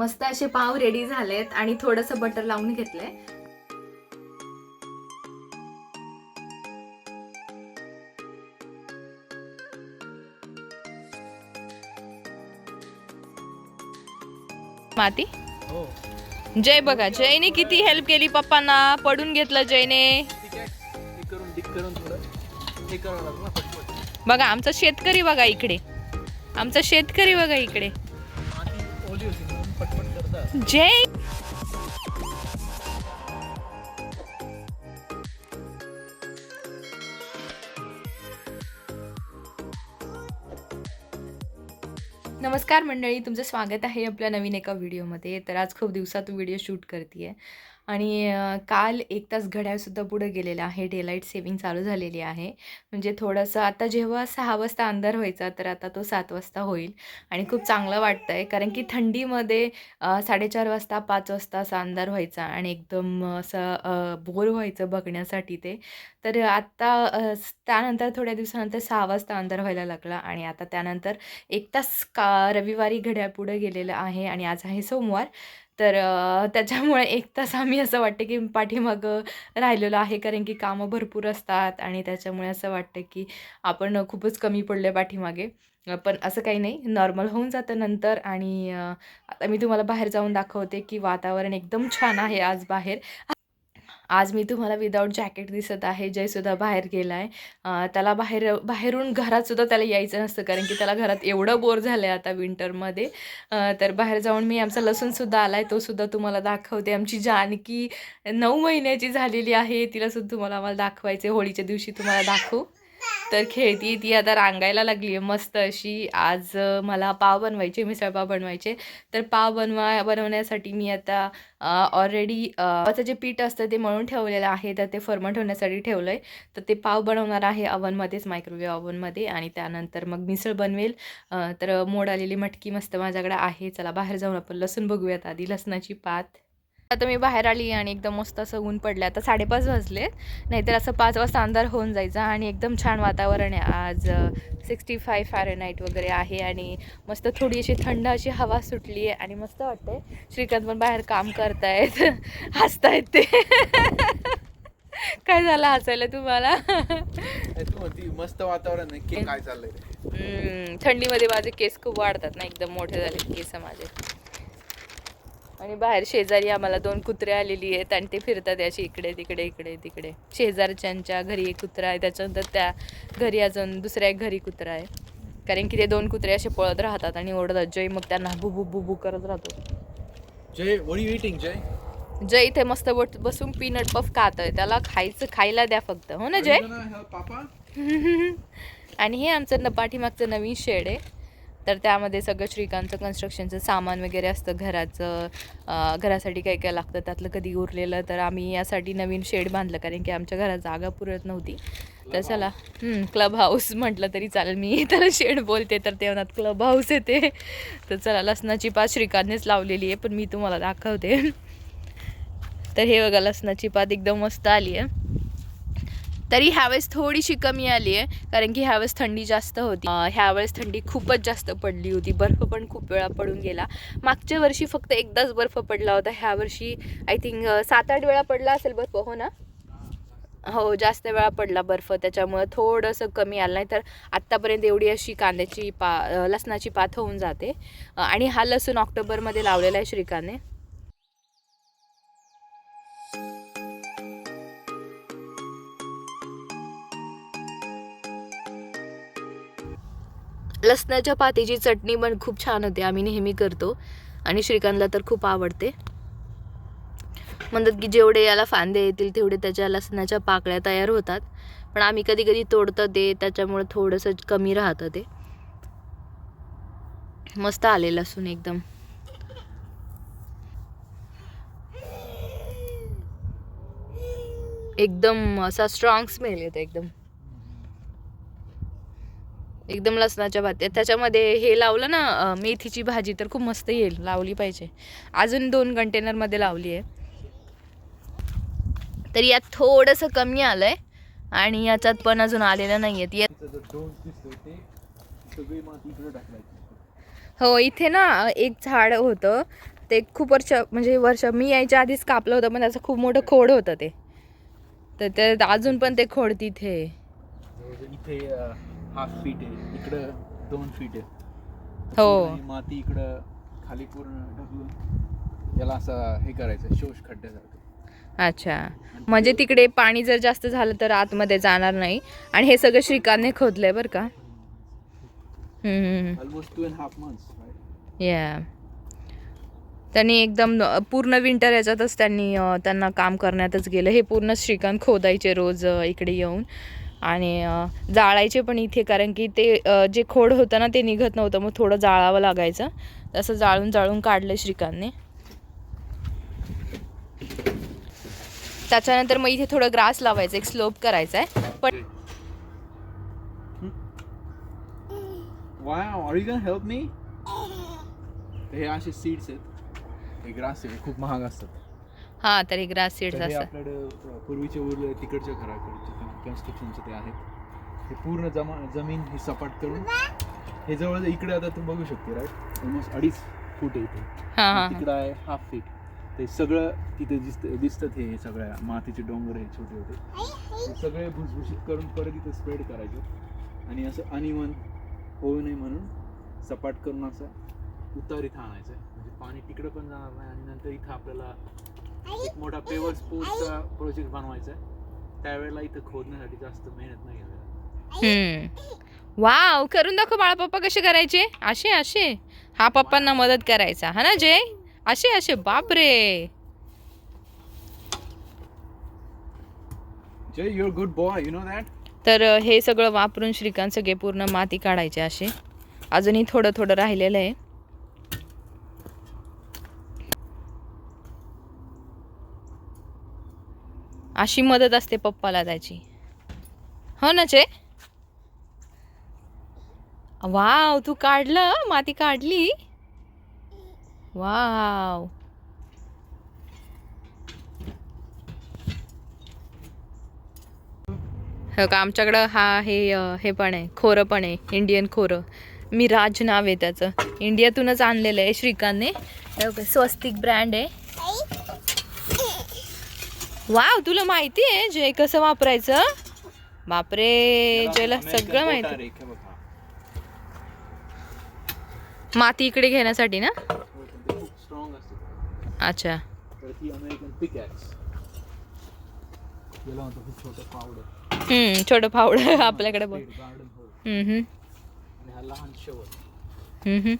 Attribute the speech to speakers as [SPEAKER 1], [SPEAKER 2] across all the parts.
[SPEAKER 1] मस्त असे पाव रेडी झालेत आणि थोडंसं बटर लावून घेतलंय.
[SPEAKER 2] माती?
[SPEAKER 3] हो.
[SPEAKER 2] जय बघा. जयने किती हेल्प केली पप्पांना? पडून घेतलं जयने. बघा आमचा शेतकरी बघा इकडे. आमचा शेतकरी बघा इकडे.
[SPEAKER 3] पटपट करतात
[SPEAKER 2] जय नमस्कार मंडळी तुमचं स्वागत आहे आपल्या नवीन एका व्हिडिओमध्ये. तर आज खूप दिवसात व्हिडिओ शूट करते आहे आणि काल एक तास घड्याळसुद्धा पुढे गेलेलं आहे. डे लाइट सेविंग चालू झालेली आहे. म्हणजे थोडंसं आता जेव्हा सहा वाजता अंधार व्हायचा तर आता तो सात वाजता होईल आणि खूप चांगलं वाटतं आहे कारण की थंडीमध्ये साडेचार वाजता पाच वाजता असा अंधार व्हायचा आणि एकदम असं बोर व्हायचं बघण्यासाठी ते. तर आत्ता त्यानंतर थोड्या दिवसानंतर सहा वाजता अंधार व्हायला लागला आणि आता त्यानंतर एक तास का रविवारी घड्याळ पुढे गेलेलं आहे आणि आज आहे सोमवार. तर त्याच्यामुळे एक तास आम्ही असं वाटतं की पाठीमागं राहिलेलो आहे कारण की कामं भरपूर असतात आणि त्याच्यामुळे असं वाटतं की आपण खूपच कमी पडले पाठीमागे. पण असं काही नाही नॉर्मल होऊन जातं नंतर आणि आता मी तुम्हाला बाहेर जाऊन दाखवते की वातावरण एकदम छान आहे आज बाहेर. आज मी तुम्हाला विदाऊट जॅकेट दिसत आहे जयसुद्धा बाहेर गेला आहे त्याला बाहेर बाहेरून घरातसुद्धा त्याला यायचं नसतं कारण की त्याला घरात एवढं बोर झालं आहे आता विंटरमध्ये तर बाहेर जाऊन मी आमचा लसूणसुद्धा आला आहे तोसुद्धा तुम्हाला दाखवते. आमची जानकी नऊ महिन्याची झालेली आहे तिलासुद्धा तुम्हाला आम्हाला दाखवायचे होळीच्या दिवशी तुम्हाला दाखवू. तर खेळती ती आता रांगायला लागली आहे मस्त अशी. आज मला पाव बनवायचे मिसळपाव बनवायचे. तर पाव बनवा बनवण्यासाठी मी आता ऑलरेडी त्याचं जे पीठ असतं ते मळून ठेवलेलं आहे. तर ते फर्म होण्यासाठी ठेवलं आहे तर ते पाव बनवणार आहे अवनमध्येच मायक्रोवेव्ह अवनमध्ये आणि त्यानंतर मग मिसळ बनवेल. तर मोड आलेली मटकी मस्त माझ्याकडे आहे. चला बाहेर जाऊन आपण लसूण बघूयात आधी. लसणाची पात. आता मी बाहेर आली आणि एकदम मस्त असं ऊन पडलं आता साडेपाच वाजले. नाहीतर असं पाच वाजता अंधार होऊन जायचा आणि एकदम छान वातावरण आहे. आज सिक्स्टी फाय फॅरेनाईट वगैरे आहे आणि मस्त थोडी अशी थंड अशी हवा सुटली आहे आणि मस्त वाटतंय. श्रीकांत पण बाहेर काम करतायत. हसतायत ते. काय झालं हसायला तुम्हाला?
[SPEAKER 3] मस्त वातावरण आहे. काय चाललंय?
[SPEAKER 2] थंडीमध्ये माझे केस खूप वाढतात ना एकदम मोठे झाले केस माझे. आणि बाहेर शेजारी आम्हाला दोन कुत्रे आलेली आहेत आणि ते फिरतात अशी इकडे तिकडे इकडे तिकडे. शेजारच्यांच्या घरी एक कुत्रा आहे त्याच्यानंतर त्या घरी अजून दुसऱ्या एक घरी कुत्रा आहे. कारण की ते दोन कुत्रे असे पळत राहतात आणि ओढतात जय मग त्यांना बुबू बुबू करत राहतो.
[SPEAKER 3] जय वडी वेटिंग जय?
[SPEAKER 2] जय इथे मस्त बट बसून पीनट पफ खातोय. त्याला खायचं खायला द्या फक्त. हो ना जय?
[SPEAKER 3] पापा
[SPEAKER 2] आणि हे आमचं न पाठीमागचं नवीन शेड आहे. तर त्यामध्ये सगळं श्रीकांतचं कन्स्ट्रक्शनचं सामान वगैरे असतं घराचं. घरासाठी काय काय लागतं त्यातलं कधी उरलेलं तर आम्ही यासाठी नवीन शेड बांधलं कारण की आमच्या घरात जागा पुरत नव्हती. तर चला क्लब हाऊस म्हटलं तरी चालेल. मी त्याला शेड बोलते तर ते म्हणत क्लब हाऊस येते. तर चला लसणाची पात श्रीकांतनेच लावलेली आहे पण मी तुम्हाला दाखवते. तर हे बघा लसणाची पात एकदम मस्त आली आहे. तरी ह्यावेळेस थोडीशी कमी आली आहे कारण की ह्यावेळेस थंडी जास्त होती. ह्यावेळेस थंडी खूपच जास्त पडली होती. बर्फ पण खूप वेळा पडून गेला. मागच्या वर्षी फक्त एकदाच बर्फ पडला होता. ह्या वर्षी आय थिंक सात आठ वेळा पडला असेल बर्फ हो ना? हो जास्त वेळा पडला बर्फ. त्याच्यामुळं थोडंसं कमी आलं. नाही तर आत्तापर्यंत एवढी अशी कांद्याची पा लसणाची पात होऊन जाते. आणि हा लसूण ऑक्टोबरमध्ये लावलेला आहे श्रीकाने लसणाच्या पातीची चटणी पण खूप छान होते. आम्ही नेहमी करतो. आणि श्रीकांतला तर खूप आवडते. म्हणतात की जेवढे याला फांदे येतील तेवढे त्याच्या लसणाच्या पाकळ्या तयार होतात. पण आम्ही कधी कधी तोडतं ते त्याच्यामुळे थोडंसं कमी राहतं ते. मस्त आले लसूण एकदम. एकदम असा स्ट्रॉंग स्मेल येतो एकदम. एकदम लसणाच्या भात त्याच्यामध्ये हे लावलं ना मेथीची भाजी तर खूप मस्त येईल लावली पाहिजे. अजून दोन कंटेनरमध्ये लावली आहे. तर यात थोडंसं कमी आलं आहे आणि याच्यात पण अजून आलेलं नाही आहेत हो इथे ना एक झाड होतं. ते खूप वर्ष म्हणजे वर्ष मी यायच्या आधीच कापलं होतं पण त्याचं खूप मोठं खोड होतं ते. तर ते अजून पण ते खोड तिथे
[SPEAKER 3] हाफ फीट आहे. इकडं दोन फीट आहे.
[SPEAKER 2] हो.
[SPEAKER 3] माती इकडं खाली पूर्ण ढकलून याला असं हे करायचं शोष खड्ड्यासारखं
[SPEAKER 2] अच्छा. म्हणजे तिकडे पाणी जर जास्त झालं तर आतमध्ये जाणार नाही. आणि हे सगळं श्रीकांतने खोदलंय बरं का?
[SPEAKER 3] Almost two and half months
[SPEAKER 2] या त्यांनी एकदम अ, पूर्ण विंटर याच्यातच त्यांनी अ, त्यांना काम करण्यातच गेलं. हे पूर्ण श्रीकांत खोदायचे रोज अ, इकडे येऊन. आणि जाळायचे पण इथे कारण की ते जे खोड होतं ना ते निघत नव्हतं मग थोडं जाळावं लागायचं. तसं जाळून जाळून काढलं श्रीकांतने. त्याच्यानंतर मग इथे थोडं ग्रास लावायचं एक स्लोप करायचा आहे पण
[SPEAKER 3] wow are you gonna help me हे असे सीड्स आहेत. हे ग्रास खूप महाग असतात.
[SPEAKER 2] हां तर हे ग्रास सीड्स
[SPEAKER 3] तर
[SPEAKER 2] असं
[SPEAKER 3] आपल्याकडे पूर्वीचे उरले तिकडच्या घराकडचे कन्स्ट्रक्शनचे ते आहेत. हे पूर्ण जमा जमीन ही सपाट करून हे जवळ इकडे आता तू बघू शकते राईट ऑलमोस्ट अडीच फूट आहे इथे.
[SPEAKER 2] हां हां
[SPEAKER 3] तिकडं आहे हाफ फीट ते सगळं तिथे दिसत दिसतात हे सगळ्या मातीचे डोंगर आहे छोटे छोटे. ते सगळे भुसभुशीत करून परत इथे स्प्रेड करायचे. आणि असं अनिवन होऊ नये म्हणून सपाट करून असं उतार इथं आणायचं म्हणजे पाणी तिकडं पण जाणार नाही आणि नंतर इथं आपल्याला एक मोठा पेवर स्पोर्टचा प्रोजेक्ट बनवायचा आहे. त्यावेळेला इथं खोदण्यासाठी जास्त मेहनत नाही घ्यावी
[SPEAKER 2] हम्म. वाव करून दाखव बाळा पप्पा कसे करायचे. असे असे. हा पप्पांना मदत करायचा. हा ना जय? असे असे. बापरे.
[SPEAKER 3] Jay you're good boy you know that
[SPEAKER 2] तर अ, हे सगळं वापरून श्रीकांत सगळे पूर्ण माती काढायचे असे. अजूनही थोडं थोडं राहिलेलं आहे. अशी मदत असते पप्पाला त्याची. हो ना चे? वाव तू काढलं माती काढली? वाव. हो का आमच्याकडं हा हे हे पण आहे खोरं पण आहे इंडियन खोरं. मी राज नाव आहे त्याचं. इंडियातूनच आणलेलं आहे श्रीकांतने. स्वस्तिक ब्रँड आहे. वाव तुला माहिती आहे जे कसं वापरायचं? बापरे जयला सगळं माहिती. माती इकडे घेण्यासाठी ना? अच्छा. हम्म, छोटं फावडं आपल्याकडे बघ.
[SPEAKER 3] हो.
[SPEAKER 2] हम्म, हम्म,
[SPEAKER 3] आणि हा लहान शवर
[SPEAKER 2] हम्म, हम्म.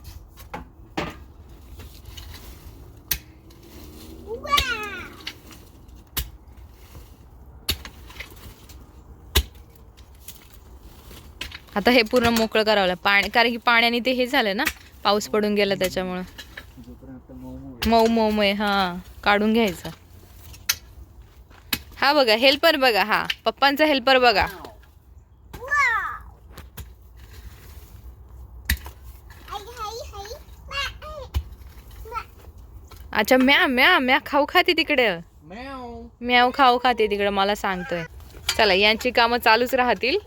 [SPEAKER 2] आता हे पूर्ण मोकळं करावं लागेल. पाणी कारण की पाण्याने ते हे झालं ना पाऊस पडून गेला त्याच्यामुळं.
[SPEAKER 3] मऊ मऊ
[SPEAKER 2] मय हा काढून घ्यायचं. हा बघा हेल्पर बघा हा. पप्पांचा हेल्पर बघा. अच्छा म्या म्या म्या खाऊ खाते तिकडे. म्याव खाऊ खाते तिकडे मला सांगतोय. चला यांची कामं चालूच राहतील.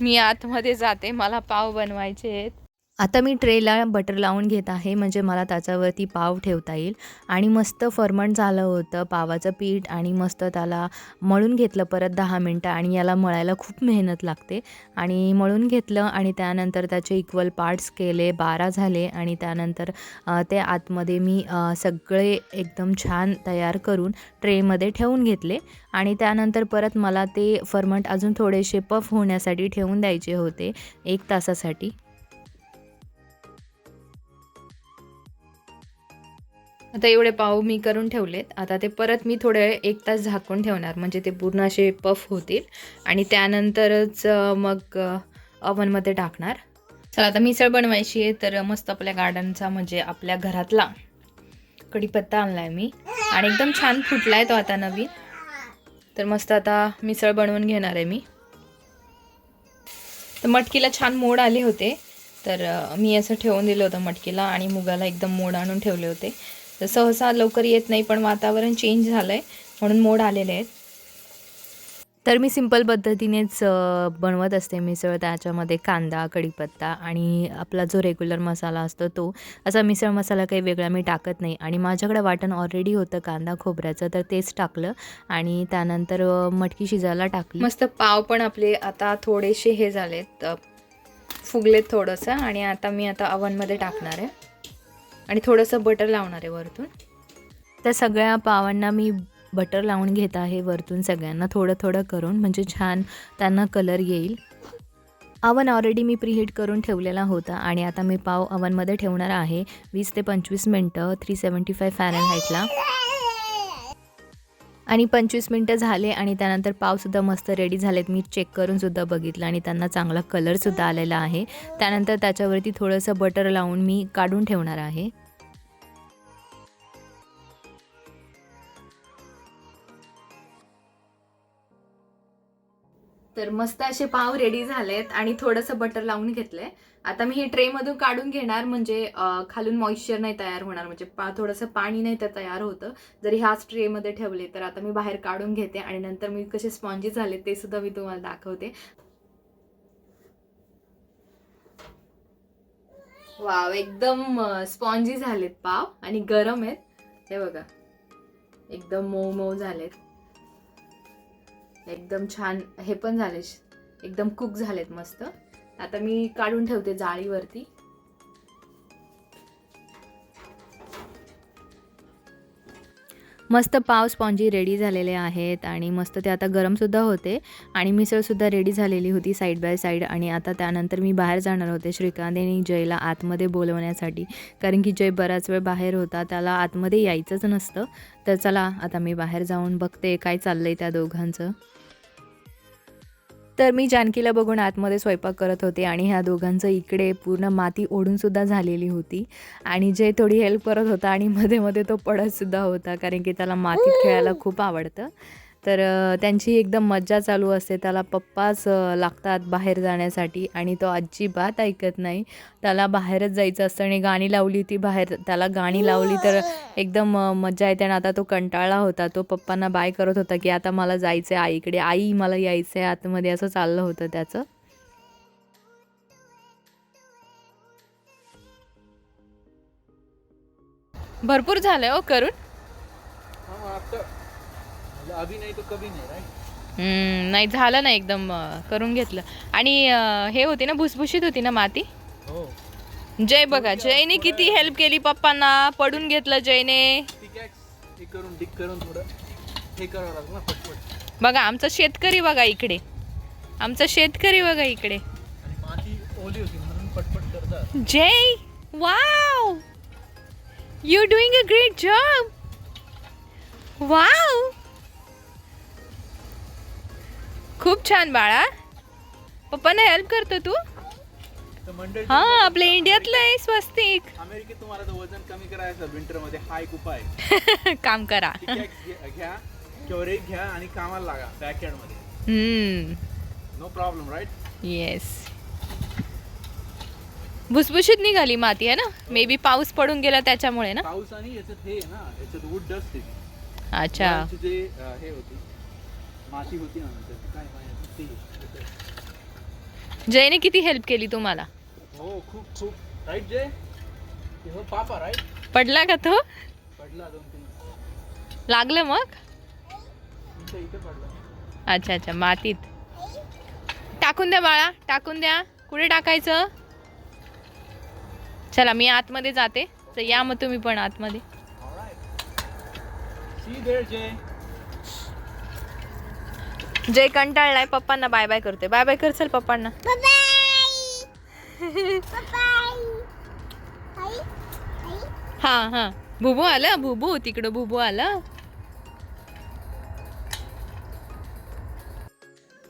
[SPEAKER 2] मी आतमध्ये जाते मला पाव बनवायचे आहेत. आता मी ट्रेला बटर लावून घेत आहे म्हणजे मला त्याच्यावरती पाव ठेवता येईल. आणि मस्त फर्मंट झालं होतं पावाचं पीठ आणि मस्त त्याला मळून घेतलं परत दहा मिनटं आणि याला मळायला खूप मेहनत लागते. आणि मळून घेतलं आणि त्यानंतर त्याचे इक्वल पार्ट्स केले बारा झाले आणि त्यानंतर ते आतमध्ये मी सगळे एकदम छान तयार करून ट्रेमध्ये ठेवून घेतले. आणि त्यानंतर परत मला ते फर्मंट अजून थोडेसे पफ होण्यासाठी ठेवून द्यायचे होते एक तासासाठी. आता एवढे पाव मी करून ठेवलेत. आता ते परत मी थोडे एक तास झाकून ठेवणार. म्हणजे ते पूर्ण असे पफ होतील. आणि त्यानंतरच मग अवनमध्ये टाकणार. चला आता मिसळ बनवायची आहे तर मस्त आपल्या गार्डनचा म्हणजे आपल्या घरातला कढीपत्ता आणला आहे मी. आणि एकदम छान फुटला आहे तो आता नवीन. तर मस्त आता मिसळ बनवून घेणार आहे मी. तर मटकीला छान मोड आले होते. तर मी असं ठेवून दिलं होतं मटकीला आणि मुगाला एकदम मोड आणून ठेवले होते. तर सहसा लवकर येत नाही पण वातावरण चेंज झालं आहे म्हणून मोड आलेले आहेत. तर मी सिंपल पद्धतीनेच बनवत असते मिसळ त्याच्यामध्ये कांदा कढीपत्ता आणि आपला जो रेग्युलर मसाला असतो तो. असा मिसळ मसाला काही वेगळा मी टाकत नाही. आणि माझ्याकडे वाटण ऑलरेडी होतं कांदा खोबऱ्याचं तर तेच टाकलं. आणि त्यानंतर मटकी शिजायला टाकली. मस्त पाव पण आपले आता थोडेसे हे झालेत फुगलेत थोडंसं. आणि आता मी आता अवनमध्ये टाकणार आहे. आणि थोडंसं बटर लावणार आहे वरतून. त्या सगळ्या पावांना मी बटर लावून घेत आहे वरतून सगळ्यांना थोडं थोडं करून म्हणजे छान त्यांना कलर येईल. अवन ऑलरेडी मी प्रीहीट करून ठेवलेला होता आणि आता मी पाव अवनमध्ये ठेवणार आहे. वीस ते पंचवीस मिनटं थ्री सेवन्टी फाय फॅरनहाईटला आणि पंचवीस मिनटं झाले आणि त्यानंतर पावसुद्धा मस्त रेडी झालेत. मी चेक करून सुद्धा बघितलं आणि त्यांना चांगला कलरसुद्धा आलेला आहे. त्यानंतर त्याच्यावरती थोडंसं बटर लावून मी काढून ठेवणार आहे.
[SPEAKER 1] तर मस्त असे पाव रेडी झालेत आणि थोडंसं बटर लावून घेतलंय. आता मी हे ट्रे मधून काढून घेणार म्हणजे खालून मॉइश्चर नाही तयार होणार म्हणजे पा थोडंसं पाणी नाही तर तयार होतं. जरी ह्याच ट्रे मध्ये ठेवले तर आता मी बाहेर काढून घेते आणि नंतर मी कसे स्पॉन्जी झाले ते सुद्धा मी तुम्हाला दाखवते. वाव एकदम स्पॉन्जी झालेत पाव आणि गरम आहेत. हे बघा एकदम मऊ मऊ झालेत. एकदम छान हे पण झाले एकदम कुक झालेत मस्त. आता मी काढून ठेवते जाळीवरती.
[SPEAKER 2] मस्त पाव स्पॉन्जी रेडी झालेले आहेत आणि मस्त ते आता गरमसुद्धा होते आणि मिसळसुद्धा रेडी झालेली होती साईड बाय साईड आणि आता त्यानंतर मी बाहेर जाणार होते श्रीकांत आणि जयला आतमध्ये बोलवण्यासाठी. कारण की जय बराच वेळ बाहेर होता त्याला आतमध्ये यायचंच नसतं. तर चला आता मी बाहेर जाऊन बघते काय चाललं आहे त्या दोघांचं. तर मी जानकीला बघून आतमध्ये स्वयंपाक करत होते आणि ह्या दोघांचं इकडे पूर्ण माती ओढूनसुद्धा झालेली होती. आणि जय थोडी हेल्प करत होता आणि मध्ये मध्ये तो पडतसुद्धा होता कारण की त्याला मातीत खेळायला खूप आवडतं. तर त्यांची एकदम मज्जा चालू असते. त्याला पप्पाच लागतात बाहेर जाण्यासाठी आणि तो अजिबात ऐकत नाही. त्याला बाहेरच जायचं असतं आणि गाणी लावली होती बाहेर. त्याला गाणी लावली तर एकदम मज्जा येते आणि आता तो कंटाळला होता. तो पप्पांना बाय करत होता की आता मला जायचं आहे आईकडे आई मला यायचं आहे आतमध्ये. असं चाललं होतं त्याचं. भरपूर झालंय हो करून
[SPEAKER 3] हा मग आता म्हणजे अभी नाही तो कभी नाही राईट
[SPEAKER 2] हम्म, नाही झालं ना एकदम अ, करून घेतलं. आणि अ, हे होती ना भुसभुशीत होती ना माती?
[SPEAKER 3] हो.
[SPEAKER 2] जय बघा जयने किती हेल्प केली पप्पांना पडून घेतलं जयने.
[SPEAKER 3] पिकॅक्स हे करून डिक करून थोडं हे करावं लागलं ना पटपट.
[SPEAKER 2] बघा आमचा शेतकरी बघा इकडे. आमचा शेतकरी बघा इकडे.
[SPEAKER 3] आणि माती ओली होती म्हणून पटपट करतात.
[SPEAKER 2] Jay wow! You doing a great job wow खूप छान बाळा. पप्पांना हेल्प करतो तू. हा आपल्या इंडियातलं आहे स्वस्तिक.
[SPEAKER 3] अमेरिकेत तुम्हाला तर वजन कमी करायचं विंटरमध्ये हा एक उपाय.
[SPEAKER 2] काम करा.
[SPEAKER 3] घ्या- घ्या किंवा रेक घ्या आणि कामाला लागा
[SPEAKER 2] बॅकयार्डमध्ये
[SPEAKER 3] नो प्रॉब्लेम राईट
[SPEAKER 2] येस भुसभुशीत निघाली माती आहे ना? मे बी पाऊस पडून गेला त्याच्यामुळे ना?
[SPEAKER 3] पाऊस आणि याच्यात हे ना याच्यात वूड डस्ट
[SPEAKER 2] अच्छा.
[SPEAKER 3] हे होती माती होती ना काय म्हणायचं ते
[SPEAKER 2] जयने किती हेल्प केली तुम्हाला?
[SPEAKER 3] हो खूप खूप. राईट जय? हे हो पापा राईट
[SPEAKER 2] पडला का तो?
[SPEAKER 3] पडला दोन तीन.
[SPEAKER 2] लागलं मग?
[SPEAKER 3] तुमच्या इथे पडला.
[SPEAKER 2] अच्छा अच्छा मातीत. टाकून द्या बाळा टाकून द्या. कुठे टाकायचं? चला मी आतमध्ये जाते. तर या मग तुम्ही पण आतमध्ये.
[SPEAKER 3] जय.
[SPEAKER 2] जय कंटाळलाय पप्पांना बाय बाय करते. बाय बाय कर चल पप्पांना. हा हा. भुबू आलं? भुबू तिकडं भुबू आलं?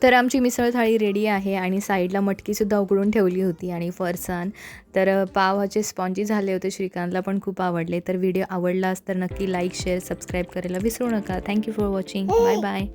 [SPEAKER 2] तर आमची मिसळ थाळी रेडी आहे आणि साईडला मटकीसुद्धा उघडून ठेवली होती आणि फरसाण तर पावाचे स्पॉन्जी झाले होते श्रीकांतला पण खूप आवडले. तर व्हिडिओ आवडलास तर नक्की लाईक शेअर सबस्क्राईब करायला विसरू नका. Thank you for watching bye bye